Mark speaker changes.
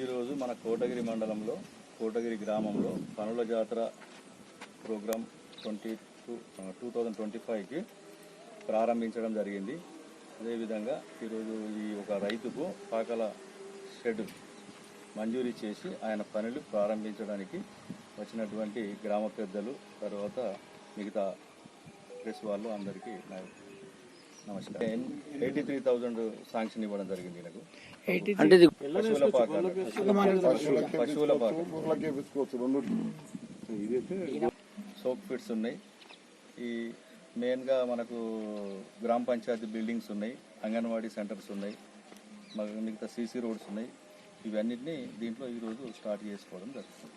Speaker 1: ఈరోజు మన కోటగిరి మండలంలో కోటగిరి గ్రామంలో పనుల జాతర program twenty two two thousand twenty ఫైవ్కి ప్రారంభించడం జరిగింది. అదేవిధంగా ఈరోజు ఈ ఒక రైతుకు పాకల షెడ్ మంజూరీ చేసి ఆయన పనులు ప్రారంభించడానికి వచ్చినటువంటి గ్రామ పెద్దలు తర్వాత మిగతా ప్రెస్ వాళ్ళు అందరికీ నా నమస్కారం. ఎయిటీ త్రీ థౌజండ్ శాంక్షన్ ఇవ్వడం జరిగింది నాకు
Speaker 2: అంటే
Speaker 1: పశువుల పాక పశువుల ఫిట్స్ ఉన్నాయి. ఈ మెయిన్గా మనకు గ్రామ పంచాయతీ బిల్డింగ్స్ ఉన్నాయి అంగన్వాడీ సెంటర్స్ ఉన్నాయి మిగతా సీసీ రోడ్స్ ఉన్నాయి. ఇవన్నిటిని దీంట్లో ఈరోజు స్టార్ట్ చేసుకోవడం జరుగుతుంది.